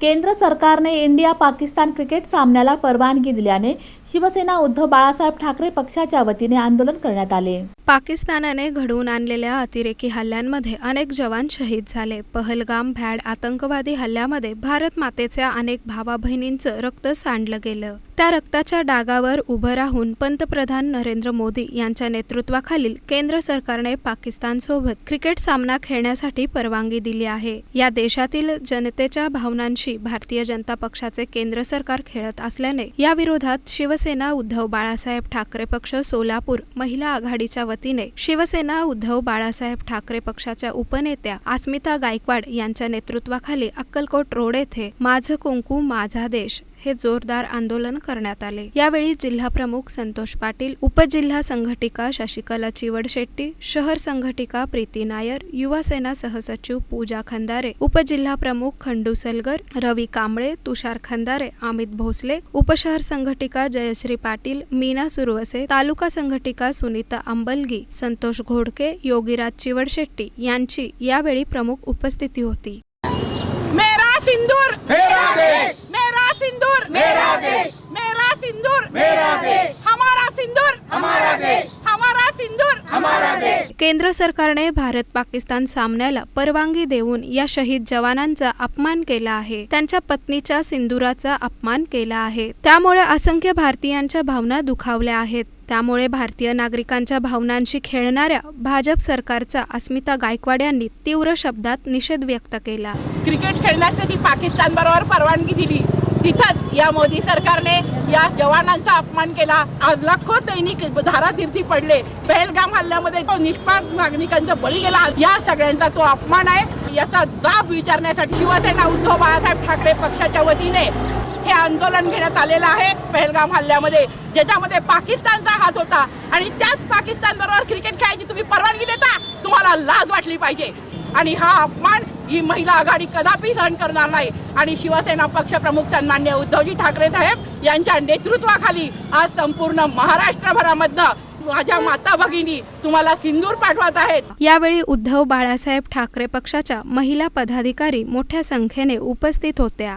केंद्र सरकारने India Pakistan cricket सामन्याला परवानगी दिल्याने शिवसेना उद्धव बाळासाहेब ठाकरे पक्षाच्या वतीने आंदोलन करण्यात आले. पाकिस्तानाने घडवून आणलेल्या अतिरेकी हल्ल्यांमध्ये अनेक जवान शहीद झाले. पहलगाम भॅड आतंकवादी हल्ल्यामध्ये भारत मातेच्या अनेक भावा बहिणींचं रक्त सांडलं गेलं. त्या रक्ताच्या डागावर उभं राहून पंतप्रधान नरेंद्र मोदी यांच्या नेतृत्वाखालील केंद्र सरकारने पाकिस्तानसोबत क्रिकेट सामना खेळण्यासाठी परवानगी दिली आहे. या देशातील जनतेच्या भावनांशी भारतीय जनता पक्षाचे केंद्र सरकार खेळत असल्याने या विरोधात शिवसेना उद्धव बाळासाहेब ठाकरे पक्ष सोलापूर महिला आघाडीच्या वतीने शिवसेना उद्धव बाळासाहेब ठाकरे पक्षाच्या उपनेत्या अस्मिता गायकवाड यांच्या नेतृत्वाखाली अक्कलकोट रोड येथे माझं कुंकू माझा देश हे जोरदार आंदोलन करण्यात आले. यावेळी जिल्हा प्रमुख संतोष पाटील उपजिल्हा संघटिका शशिकला चिवड शेट्टी शहर संघटिका प्रीती नायर युवा सेना सहसचिव पूजा खंदारे उपजिल्हा प्रमुख खंडू सलगर रवी कांबळे तुषार खंदारे अमित भोसले उपशहर संघटिका जयश्री पाटील मीना सुरवसे तालुका संघटिका सुनीता अंबलगी संतोष घोडके योगीराज चिवडशेट्टी यांची यावेळी प्रमुख उपस्थिती होती. मेरा सिंदूर मेरा देश मेरा सिंदूर मेरा देश मेरा सिंदूर मेरा देश हमारा सिंदूर हमारा देश हमारा सिंदूर हमारा देश केंद्र सरकारने भारत पाकिस्तान सामन्याला परवानगी देऊन या शहीद जवानांचा अपमान केला आहे. त्यांच्या पत्नीच्या सिंदुराचा अपमान केला आहे. त्यामुळे असंख्य भारतीयांच्या भावना दुखावल्या आहेत. त्यामुळे भारतीय नागरिकांच्या भावनांशी खेळणाऱ्या भाजप सरकारचा अस्मिता गायकवाड यांनी तीव्र शब्दात निषेध व्यक्त केला. क्रिकेट खेळण्यासाठी पाकिस्तान बरोबर परवानगी दिली. तिथंच या मोदी सरकारने या जवानांचा अपमान केला. आज लाखो सैनिक धारातीर्थी पडले. पहलगाम हल्ल्यामध्ये तो निष्पाप नागरिकांचा बळी गेला. या सगळ्यांचा तो अपमान आहे याचा जाब विचारण्यासाठी शिवसेना उद्धव बाळासाहेब ठाकरे पक्षाच्या वतीने हे आंदोलन घेण्यात आलेलं आहे. पहलगाम हल्ल्यामध्ये ज्याच्यामध्ये पाकिस्तानचा हात होता आणि त्याच पाकिस्तान बरोबर क्रिकेट खेळायची तुम्ही परवानगी देता तुम्हाला लाज वाटली पाहिजे. आणि हा अपमान ही महिला आघाडी कदापि सहन करणार नाही. आणि शिवसेना पक्ष प्रमुख सन्मान्य उद्धवजी ठाकरे साहेब यांच्या नेतृत्वाखाली आज संपूर्ण महाराष्ट्रभरामधनं माझ्या माता भगिनी तुम्हाला सिंदूर पाठवत आहेत. यावेळी उद्धव बाळासाहेब ठाकरे पक्षाच्या महिला पदाधिकारी मोठ्या संख्येने उपस्थित होत्या.